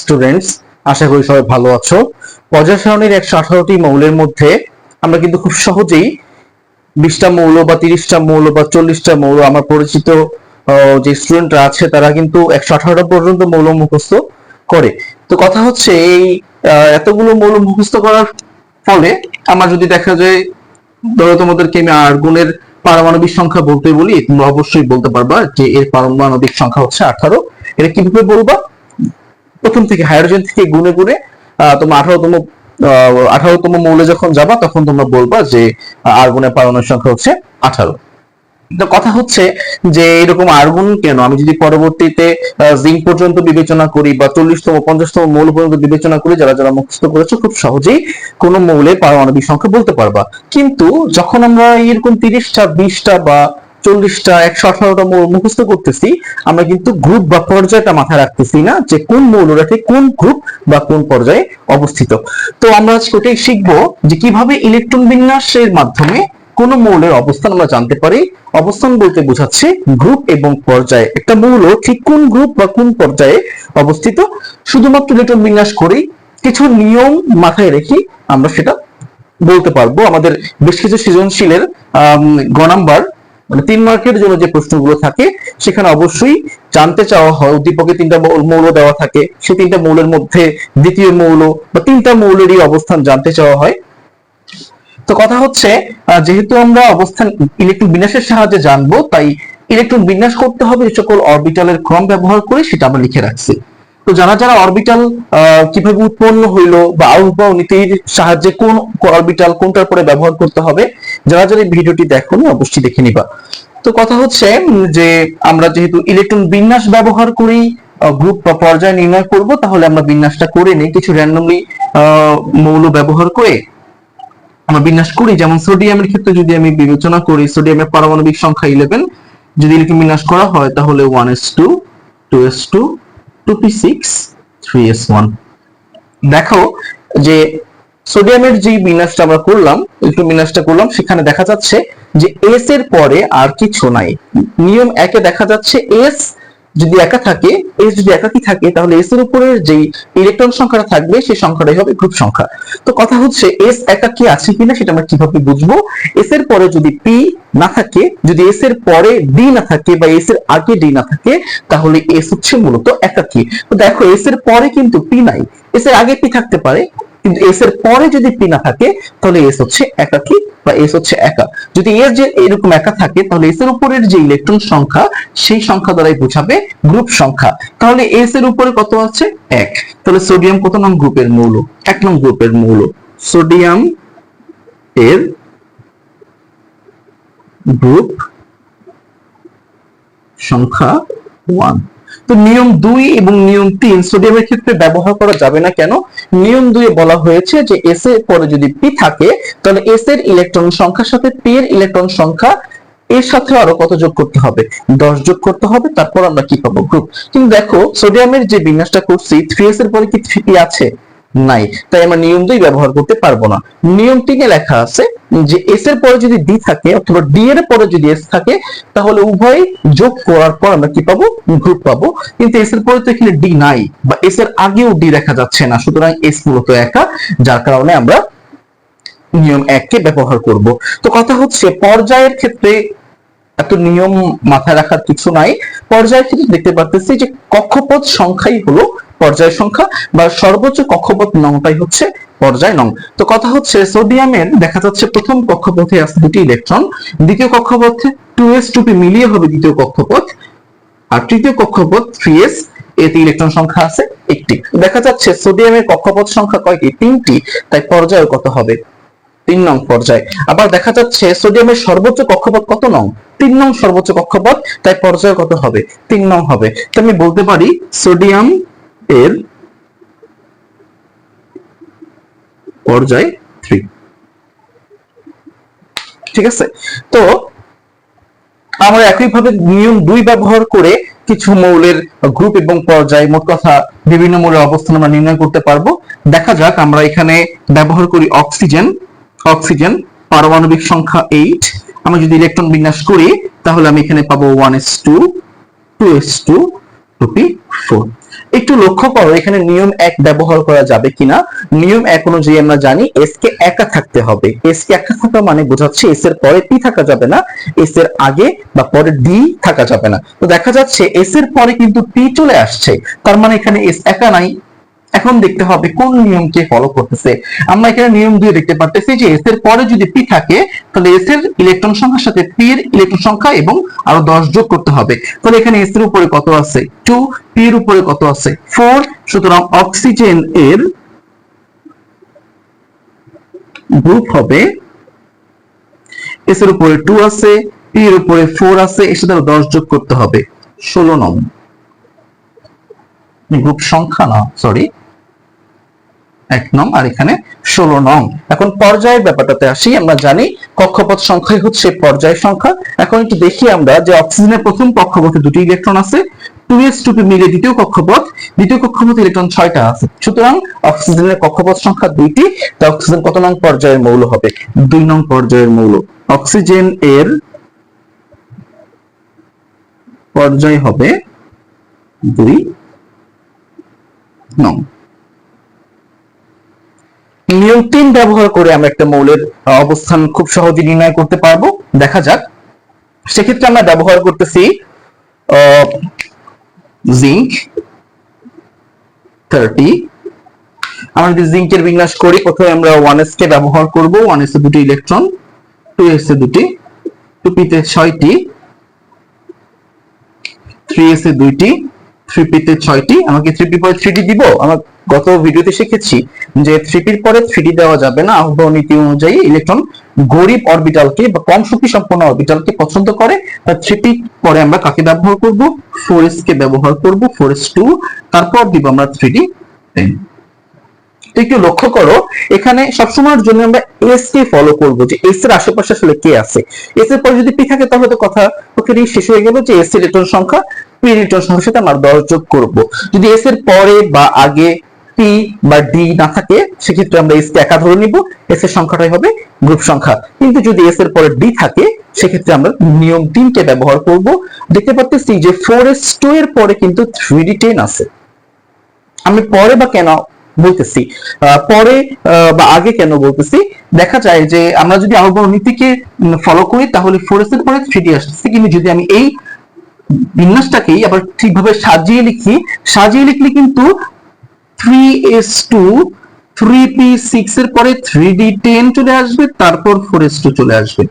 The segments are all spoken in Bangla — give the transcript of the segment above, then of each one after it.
স্টুডেন্টস আশা করি সবাই ভালো আছো। পর্যায় সারণীর একশো আঠারোটি মৌলের মধ্যে আমরা কিন্তু খুব সহজেই বিশটা মৌল বা তিরিশটা মৌল বা চল্লিশটা মৌল, আমার পরিচিত যে স্টুডেন্টরা আছে, তারা কিন্তু একশো আঠারোটা পর্যন্ত মৌল মুখস্থ করে। তো কথা হচ্ছে এই এতগুলো মৌল মুখস্থ করার ফলে আমার যদি দেখা যায়, ধরো তোমাদেরকে আমি আর্গুনের পারমাণবিক সংখ্যা বলতে বলি, তোমরা অবশ্যই বলতে পারবা যে এর পারমাণবিক সংখ্যা হচ্ছে আঠারো। এটা কীভাবে বলবা? প্রথম থেকে হাইড্রোজেন থেকে গুণে আহ, তোমরা আঠারোতম আঠারোতম মৌলে যখন যাবা তখন তোমরা বলবা যে আর্গনের পারমাণবিক সংখ্যা হচ্ছে আঠারো। কথা হচ্ছে যে এরকম আর্গুন কেন? আমি যদি পরবর্তীতে জিঙ্ক পর্যন্ত বিবেচনা করি বা চল্লিশতম পঞ্চাশতম মৌল পর্যন্ত বিবেচনা করি যারা যারা মুখস্থ করেছে খুব সহজেই কোন মৌলে পারমাণবিক সংখ্যা বলতে পারবা। কিন্তু যখন আমরা এরকম তিরিশটা বিশটা বা চল্লিশটা, একশো আঠারোটা মৌল মুখস্থ করতেছি। আমরা কিন্তু গ্রুপ বা পর্যায়টা মাথায় রাখতেছি না যে কোন মৌলটাতে কোন গ্রুপ বা কোন পর্যায়ে অবস্থিত। তো আমরা আজকে ওটাই শিখব যে কীভাবে ইলেকট্রন বিন্যাসের মাধ্যমে কোন মৌলের অবস্থান আমরা জানতে পারি। অবস্থান বলতে বোঝাচ্ছে গ্রুপ এবং পর্যায়ে। একটা মৌল ঠিক কোন গ্রুপ বা কোন পর্যায়ে অবস্থিত? শুধুমাত্র ইলেকট্রন বিন্যাস করেই কিছু নিয়ম মাথায় রেখে আমরা সেটা বলতে পারব। আমাদের বেশ কিছু সৃজনশীলের গ নাম্বার মানে তিন মার্কের জন্য যে প্রশ্নগুলো থাকে, সেখানে অবশ্যই জানতে চাওয়া হয়, উদ্দীপকে তিনটা মৌল দেওয়া থাকে সেই তিনটা মৌলের মধ্যে দ্বিতীয় মৌল বা তিনটা মৌলেরই অবস্থান জানতে চাওয়া হয়। তো কথা হচ্ছে যেহেতু আমরা অবস্থান ইলেকট্রন বিন্যাসের সাহায্যে জানব, তাই ইলেকট্রন বিন্যাস করতে হবে সকল অরবিটালের ক্রম ব্যবহার করে সেটা আমরা লিখে রাখছি। তো যারা যারা অরবিটাল কীভাবে উৎপন্ন হইল বা আউটবাউ নীতির সাহায্যে কোন অরবিটাল কোনটার পরে ব্যবহার করতে হবে, যারা যারা ভিডিওটি দেখোনি অবশ্যই দেখে নিবা। তো কথা হচ্ছে যে আমরা যেহেতু ইলেকট্রন বিন্যাস ব্যবহার করেই গ্রুপ বা পর্যায় নির্ণয় করব, তাহলে আমরা বিন্যাসটা করে নিই, কিছু র্যান্ডমলি মৌল ব্যবহার করে আমরা বিন্যাস করি। যেমন সোডিয়ামের ক্ষেত্রে যদি আমি বিবেচনা করি সোডিয়ামের পারমাণবিক সংখ্যা ইলেভেন যদি ইলেকট্রন বিন্যাস করা হয়, তাহলে one S two two S two two P six three S one দেখো যে সোডিয়ামের যে বিন্যাসটা আমরা করলাম, একটু বিন্যাসটা করলাম, সেখানে দেখা যাচ্ছে যে এস এর পরে আর কিছু নাই। নিয়ম একে দেখা যাচ্ছে এস যদি একা থাকে এস যদি একাকি থাকে, তাহলে এস এর উপরে যেই ইলেকট্রন সংখ্যাটা থাকবে, সেই সংখ্যাটাই হবে গ্রুপ সংখ্যা। তো কথা হচ্ছে এস একাকি আছে কিনা, সেটা আমরা কীভাবে বুঝব? এস এর পরে যদি পি না থাকে, যদি এস এর পরে ডি না থাকে বা এস এর আগে ডি না থাকে, তাহলে এস হচ্ছে মূলত একাকি। তো দেখো এস এর পরে কিন্তু পি নাই। এস এর আগে পি থাকতে পারে, কিন্তু এস এর পরে যদি পি না থাকে, তাহলে এস হচ্ছে একাকি বা এস হচ্ছে একা। যদি এস যে এরকম একা থাকে, তাহলে এস এর উপরের যে ইলেকট্রন সংখ্যা, সেই সংখ্যা দ্বারাই বোঝাবে গ্রুপ সংখ্যা। তাহলে এস এর উপরে কত আছে? এক। তাহলে সোডিয়াম কত নং গ্রুপের মৌল? এক নং গ্রুপের মৌল। সোডিয়াম এর গ্রুপ সংখ্যা ওয়ান তো নিয়ম দুই এবং নিয়ম তিন সোডিয়ামের ক্ষেত্রে ব্যবহার করা যাবে না কেন? নিয়ম দুই বলা হয়েছে যে এস এর পরে যদি পি থাকে, তাহলে এস এর ইলেকট্রন সংখ্যার সাথে পি এর ইলেকট্রন সংখ্যা এর সাথে আরও কত যোগ করতে হবে? দশ যোগ করতে হবে, তারপর আমরা কি পাবো? গ্রুপ কিন্তু দেখো সোডিয়ামের যে বিন্যাসটা করছি থ্রি এর পরে কি থ্রি পি আছে? নাই। তাই আমরা নিয়ম দুই ব্যবহার করতে পারব না। নিয়ম তিনে লেখা আছে যে এস এর পরে যদি ডি থাকে অথবা ডি এর পরে যদি এস থাকে, তাহলে উভয় যোগ করার পর আমরা কি পাবো? গ্রুপ পাবো। কিন্তু এস এর পরে তো এখানে ডি নাই বা এস এর আগেও ডি দেখা যাচ্ছে না। সুতরাং এস মূলত একা, যার কারণে আমরা নিয়ম এককে ব্যবহার করব। তো কথা হচ্ছে, পর্যায়ের ক্ষেত্রে এত নিয়ম মাথায় রাখার কিছু নাই। পর্যায়ের ক্ষেত্রে দেখতে পারতেছি যে কক্ষপথ সংখ্যাই হলো পর্যায় সংখ্যা বা সর্বোচ্চ কক্ষপথ নংটাই হচ্ছে পর্যায় নং। তো কথা হচ্ছে সোডিয়ামের, দেখা যাচ্ছে প্রথম কক্ষপথে আছে দুটি ইলেকট্রন, দ্বিতীয় কক্ষপথে টু এস টু পি মিলিয়ে হবে দ্বিতীয় কক্ষপথ, আর তৃতীয় কক্ষপথ থ্রি এস এতে ইলেকট্রন সংখ্যা আছে একটি। দেখা যাচ্ছে সোডিয়ামের কক্ষপথ সংখ্যা কয়টি? তিনটি, তাই পর্যায় কত হবে? তিন নং পর্যায়। আবার দেখা যাচ্ছে সোডিয়ামের সর্বোচ্চ কক্ষপথ কত নং? তিন নং সর্বোচ্চ কক্ষপথ, তাই পর্যায় কত হবে? তিন নং হবে। তো আমি বলতে পারি সোডিয়াম এর পর্যায় থ্রি ঠিক আছে? তো আমরা একইভাবে নিয়ম দুই ব্যবহার করে কিছু মৌলের গ্রুপ এবং পর্যায়, মোট কথা বিভিন্ন মৌলের অবস্থান আমরা নির্ণয় করতে পারব। দেখা যাক, আমরা এখানে ব্যবহার করি অক্সিজেন অক্সিজেন পারমাণবিক সংখ্যা এইট আমরা যদি ইলেকট্রন বিন্যাস করি, তাহলে আমি এখানে পাবো one S two two S two two P four একটু লক্ষ্য করো, এখানে নিয়ম এক ব্যবহার করা যাবে কিনা। নিয়ম এক অনুযায়ী আমরা জানি এস কে একা থাকতে হবে। এস কে একা থাকা মানে বোঝাচ্ছে এস এর পরে পি থাকা যাবে না এস এর আগে বা পরে ডি থাকা যাবে না। তো দেখা যাচ্ছে এস এর পরে কিন্তু পি চলে আসছে, তার মানে এখানে এস একা নাই এখন দেখতে হবে কোন নিয়মকে ফলো করতেছে। আমরা এখানে নিয়ম দিয়ে দেখতে পারতেছি যে এস এর পরে যদি পি থাকে, তাহলে এস এর ইলেকট্রন সংখ্যার সাথে পি এর ইলেকট্রন সংখ্যা এবং আরও দশ যোগ করতে হবে। তাহলে এখানে এস এর উপরে কত আছে? টু পি এর উপরে কত আছে? ফোর সুতরাং অক্সিজেন এর গ্রুপ হবে এস এর উপরে টু আছে পি এর উপরে ফোর আছে, এর সাথে দশ যোগ করতে হবে। ষোলো নং গ্রুপ সংখ্যা না সরি এক নং, আর এখানে ষোলো নং। এখন পর্যায়ের ব্যাপারটাতে আসি, আমরা জানি কক্ষপথ সংখ্যাই হচ্ছে পর্যায় সংখ্যা। এখন একটু দেখি আমরা যে অক্সিজেনের প্রথম কক্ষপথে দুটি ইলেকট্রন আছে, টু এস টু পি মিলে দ্বিতীয় কক্ষপথ, দ্বিতীয় ইলেকট্রন ছয়টা আছে। সুতরাং অক্সিজেনের কক্ষপথ সংখ্যা দুইটি, তা অক্সিজেন কত নং পর্যায়ের মৌল হবে? দুই নং পর্যায়ের মৌল। অক্সিজেন এর পর্যায় হবে দুই নং তিন ব্যবহার করে আমরা একটা মৌলের অবস্থান খুব সহজে নির্ণয় করতে পারব। দেখা যাক। সেক্ষেত্রে আমরা ব্যবহার করতেছি জিঙ্ক থার্টি আমরা যদি জিঙ্কের বিন্যাস করি, প্রথমে আমরা ওয়ান এস কে ব্যবহার করব। ওয়ান এস এ দুটি ইলেকট্রন টু এস এ দুটি টু পিতে ছয়টি থ্রি এস এ দুইটি। থ্রি পিতে ছয়টি, আমাকে থ্রি পি পরে থ্রি ডি দিব? আমার গত ভিডিওতে শিখেছি যে থ্রি পির পরে থ্রি ডি দেওয়া যাবে না। আহ্বান নীতি অনুযায়ী ইলেকট্রন গরিব অরবিটালকে বা কম শক্তি সম্পন্ন অরবিটালকে পছন্দ করে। তা থ্রি পি পরে আমরা কাকে ব্যবহার করব? ফোর এস কে ব্যবহার করব ফোর এস টু তারপর দিব আমরা থ্রি ডি একটু লক্ষ্য করো, এখানে সবসময়ের জন্য আমরা এস কে ফলো করব যে এস এর আশেপাশে আসলে কে আছে? এস এর পরে যদি পি থাকে তাহলে তো কথা ওখানেই শেষ হয়ে গেল যে এস এর ইলেকট্রন সংখ্যা। পি ইলেকট্রন সংখ্যার সাথে আমরা দশ যোগ করব। যদি এস এর পরে বা আগে পি বা ডি না থাকে, সেক্ষেত্রে আমরা এস কে একা ধরে নিব। এস এর সংখ্যাটাই হবে গ্রুপ সংখ্যা। কিন্তু যদি এস এর পরে ডি থাকে, সেক্ষেত্রে আমরা নিয়ম তিনকে ব্যবহার করব। দেখতে পাচ্ছি যে ফোর এস টু এর পরে কিন্তু থ্রি ডি টেন আছে। আমি পরে বা কেন বলতেছি? পরে বা আগে কেন বলতেছি? দেখা যায় যে আমরা যদি আহ্বান নীতিকে ফলো করি, তাহলে ফোর এস এর পরে থ্রি ডি আসতেছে। কিন্তু যদি আমি এই বিন্যাসটাকেই আবার ঠিকভাবে সাজিয়ে লিখি। সাজিয়ে লিখলে কিন্তু three S two three P six এর পরে থ্রি ডি টেন চলে আসবে, তারপর ফোর এস টু চলে আসবে।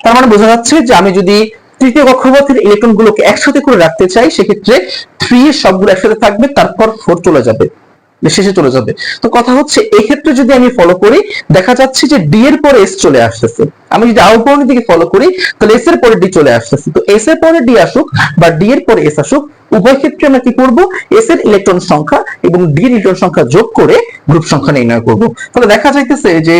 তার মানে বোঝা যাচ্ছে যে আমি যদি তৃতীয় কক্ষপথের ইলেকট্রন গুলোকে একসাথে করে রাখতে চাই, সেক্ষেত্রে থ্রি সবগুলো একসাথে থাকবে, তারপর ফোর চলে যাবে। শেষে চলে যাবে। তো কথা হচ্ছে এই ক্ষেত্রে যদি আমি ফলো করি, দেখা যাচ্ছে যে ডি এর পরে এস চলে আসতেছে। আমি যদি আউটবাউন্ডের দিকে ফলো করি, তাহলে এস এর পরে ডি চলে আসতেছে। তো এস এর পরে ডি আসুক বা ডি এর পরে এস আসুক, উভয় ক্ষেত্রে আমরা কি করব? এস এর ইলেকট্রন সংখ্যা এবং ডি এর ইলেকট্রন সংখ্যা যোগ করে গ্রুপ সংখ্যা নির্ণয় করব। তাহলে দেখা যাইতেছে যে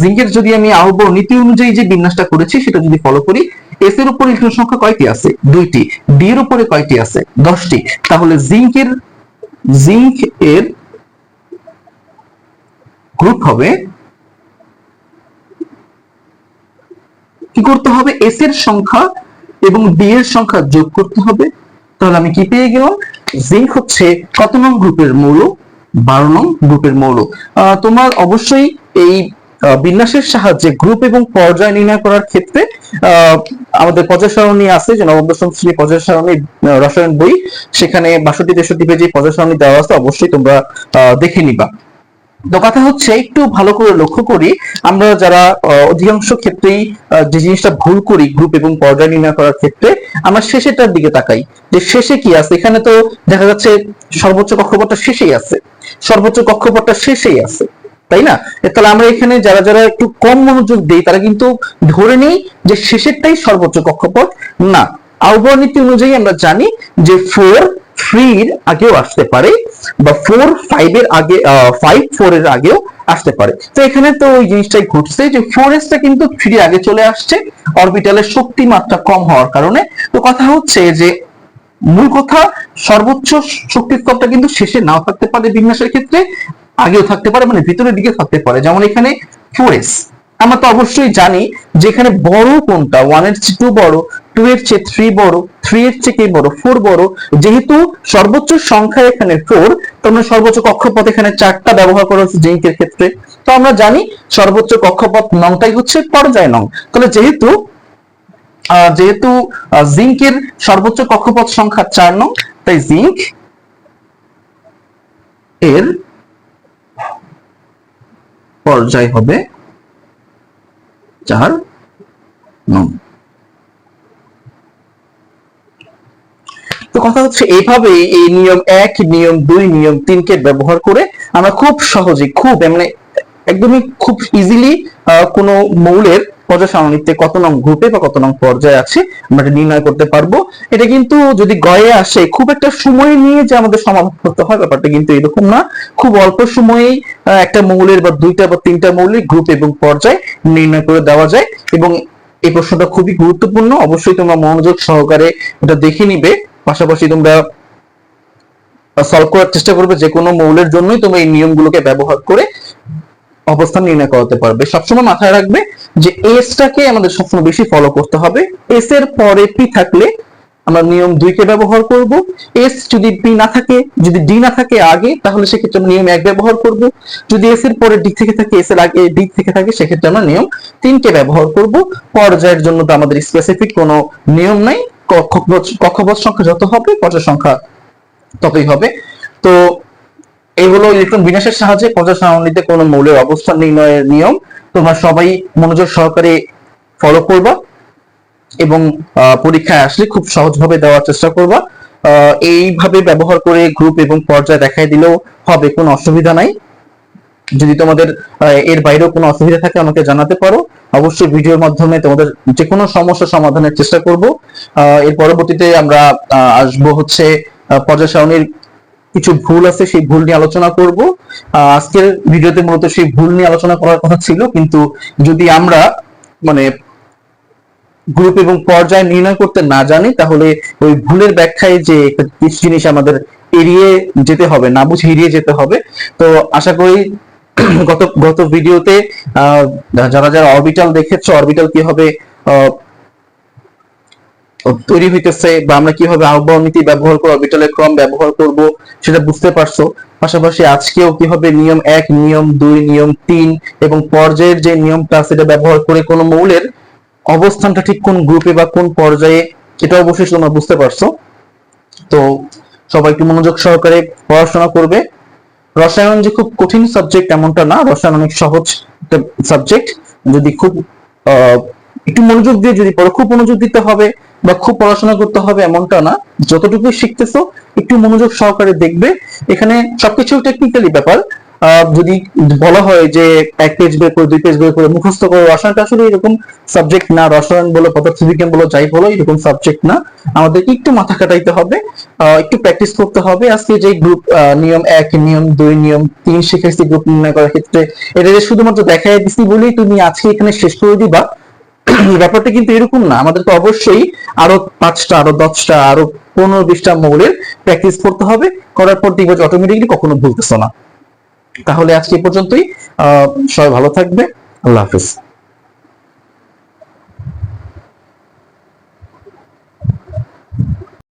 জিঙ্কের যদি আমি আহ্বান নীতি অনুযায়ী যে বিন্যাসটা করেছি, সেটা যদি ফলো করি এস এর উপর ইলেকট্রন সংখ্যা কয়টি আছে? দুইটি। ডি এর উপরে কয়টি আছে? দশটি। তাহলে জিঙ্কের জিঙ্ক এর গ্রুপ হবে, কি করতে হবে? এস এর সংখ্যা এবং ডি এর সংখ্যা যোগ করতে হবে। তাহলে আমি কি পেয়ে গেলাম? জিঙ্ক হচ্ছে কত নং গ্রুপের মৌল? বারো নং গ্রুপের মৌল। তোমার অবশ্যই এই বিন্যাসের সাহায্যে গ্রুপ এবং পর্যায় নির্ণয় করার ক্ষেত্রে আমাদের পর্যায় সারণী আছে, যে নবম, দশম শ্রেণি পর্যায় সারণী রসায়ন বই, সেখানে বাষট্টি, তেষট্টি পেজে পর্যায় সারণী দেওয়া আছে, অবশ্যই তোমরা দেখে নিবা। তো কথা হচ্ছে, একটু ভালো করে লক্ষ্য করি। আমরা যারা অধিকাংশ ক্ষেত্রেই যে জিনিসটা ভুল করি গ্রুপ এবং পর্যায় নির্ণয় করার ক্ষেত্রে, আমরা শেষেরটার দিকে তাকাই। যে শেষে কি আছে? এখানে তো দেখা যাচ্ছে সর্বোচ্চ কক্ষপথটা শেষেই আছে। সর্বোচ্চ কক্ষপথটা শেষেই আছে, তাই না? তাহলে আমরা এখানে যারা যারা একটু কম মনোযোগ দেই, তারা কিন্তু ধরে নেই যে শেষেরটাই সর্বোচ্চ কক্ষপথ না। আহ্বান নীতি অনুযায়ী আমরা জানি যে ফোর থ্রির আগেও আসতে পারে। বা ফোর ফাইভ এর আগে ফাইভ ফোর এর আগেও আসতে পারে। তো এখানে তো ওই জিনিসটাই ঘটছে যে ফোর এসটা কিন্তু থ্রি আগে চলে আসছে অরবিটালের শক্তি মাত্রা কম হওয়ার কারণে। তো কথা হচ্ছে যে মূল কথা, সর্বোচ্চ শক্তির স্তরটা কিন্তু শেষে নাও থাকতে পারে বিন্যাসের ক্ষেত্রে, আগেও থাকতে পারে মানে ভিতরের দিকে থাকতে পারে। যেমন এখানে ফোর এস আমরা তো অবশ্যই জানি যে এখানে বড় কোনটা ওয়ানের চেয়ে টু বড়? টু এর চেয়ে থ্রি বড় থ্রি এর চেয়ে কে বড়? ফোর বড়। যেহেতু সর্বোচ্চ সংখ্যা এখানে ফোর তোমরা সর্বোচ্চ কক্ষপথ এখানে চারটা ব্যবহার করা হচ্ছে জিঙ্কের ক্ষেত্রে। তো আমরা জানি সর্বোচ্চ কক্ষপথ নংটাই হচ্ছে পর্যায় নং। তাহলে যেহেতু যেহেতু জিঙ্কের সর্বোচ্চ কক্ষপথ সংখ্যা চার নং, তাই জিঙ্ক এর পর্যায় হবে চার নং তো কথা হচ্ছে এইভাবে এই নিয়ম এক নিয়ম দুই নিয়ম তিনকে ব্যবহার করে আমরা খুব সহজে খুব মানে একদমই খুব ইজিলি কোন মৌলের পর্যায় কত নং গ্রুপে বা কত নং পর্যায়ে আছে আমরা এটা নির্ণয় করতে পারব। এটা কিন্তু যদি গয়ে আসে খুব একটা সময় নিয়ে যে আমাদের সমাধান করতে হয় ব্যাপারটা কিন্তু এরকম না। খুব অল্প সময়েই আহ, একটা মৌলের বা দুইটা বা তিনটা মৌলের গ্রুপ এবং পর্যায় নির্ণয় করে দেওয়া যায় এবং এই প্রশ্নটা খুবই গুরুত্বপূর্ণ। অবশ্যই তোমরা মনোযোগ সহকারে এটা দেখে নিবে। পাশাপাশি তোমরা সলভ করার চেষ্টা করবে যে কোনো মৌলের জন্যই তোমরা এই নিয়মগুলোকে ব্যবহার করে অবস্থান নির্ণয় করতে পারবে। সবসময় মাথায় রাখবে যে এসটাকে আমাদের সবসময় বেশি ফলো করতে হবে। এস এর পরে পি থাকলে আমরা নিয়ম দুইকে ব্যবহার করব। এস যদি পি না থাকে, যদি ডি না থাকে আগে, তাহলে সেক্ষেত্রে আমরা নিয়ম এক ব্যবহার করব। যদি এস এর পরে ডি থেকে থাকে এস এর আগে ডি থেকে থাকে, সেক্ষেত্রে আমরা নিয়ম তিনকে ব্যবহার করব। পর্যায়ের জন্য তো আমাদের স্পেসিফিক কোনো নিয়ম নাই। কক্ষপথ সংখ্যা যত হবে, পর্যায় সংখ্যা ততই হবে। তো এই হলো ইলেকট্রন বিন্যাসের সাহায্যে পর্যায় সারণীতে কোনো মৌলের অবস্থান নির্ণয়ের নিয়ম। তোমরা সবাই মনোযোগ সহকারে ফলো করবা এবং পরীক্ষায় আসলে খুব সহজভাবে দেওয়ার চেষ্টা করবা। এইভাবে ব্যবহার করে গ্রুপ এবং পর্যায় দেখাই দিলেও হবে, কোনো অসুবিধা নাই। যদি তোমাদের এর বাইরেও কোনো অসুবিধা থাকে, আমাকে জানাতে পারো। অবশ্যই ভিডিওর মাধ্যমে তোমাদের যে কোনো সমস্যা সমাধানের চেষ্টা করব। এর পরবর্তীতে আমরা আসব হচ্ছে পর্যায় সারণীর কিছু ভুল আছে, সেই ভুল নিয়ে আলোচনা করব। আজকের ভিডিওতে মূলত সেই ভুল নিয়ে আলোচনা করার কথা ছিল, কিন্তু যদি আমরা মানে গ্রুপ এবং পর্যায় নির্ণয় করতে না জানি, তাহলে ওই ভুলের ব্যাখ্যায় যে কিছু জিনিস আমাদের এড়িয়ে যেতে হবে, না বুঝে এড়িয়ে যেতে হবে। তো আশা করি গত গত ভিডিওতে যারা যারা অরবিটাল দেখেছ অরবিটাল কীভাবে তৈরি হইতেছে বা আমরা কীভাবে আহ্বান নীতি ব্যবহার করে অরবিটালের ক্রম ব্যবহার করব, সেটা বুঝতে পারছ। পাশাপাশি আজকেও কীভাবে নিয়ম এক, নিয়ম দুই, নিয়ম তিন এবং পর্যায়ের যে নিয়মটা সেটা ব্যবহার করে কোনো মৌলের অবস্থানটা ঠিক কোন গ্রুপে বা কোন পর্যায়ে, এটা অবশ্যই তোমরা বুঝতে পারছ। তো সবাই একটু মনোযোগ সহকারে পড়াশোনা করবে। রসায়ন যে খুব কঠিন সাবজেক্ট এমনটা না, রসায়ন অনেক সহজ সাবজেক্ট যদি খুব একটু মনোযোগ দিয়ে যদি পড়ো, খুব মনোযোগ দিতে হবে বা খুব পড়াশোনা করতে হবে এমনটা না। যতটুকু শিখতেছো, একটু মনোযোগ সহকারে দেখবে। এখানে সবকিছু টেকনিক্যালি ব্যাপার। যদি বলা হয় যে এক পেজ বের করে, দুই পেজ বের করে মুখস্থ করে রসায়নটা আসলে এরকম সাবজেক্ট না, রসায়ন বলো, পদার্থবিজ্ঞান বলো, যাই বলো, এরকম সাবজেক্ট না। আমাদেরকে একটু মাথা কাটাইতে হবে একটু প্র্যাকটিস করতে হবে। আজকে যে গ্রুপ নিয়ম এক, নিয়ম দুই, নিয়ম তিন শিখেছি গ্রুপ নির্ণয় করার ক্ষেত্রে, এটা যে শুধুমাত্র দেখাই দিছি বলেই তুমি আজকে এখানে শেষ করে দিবা। ব্যাপারটা কিন্তু এরকম না। আমাদেরকে অবশ্যই আরও পাঁচটা, আরও দশটা, আরও পনেরো, বিশটা মৌলের প্র্যাকটিস করতে হবে। করার পর দেখবে অটোমেটিকলি কখনো ভুলতেছো না। তাহলে আজকে পর্যন্তই সবাই ভালো থাকবে আল্লাহ হাফিজ।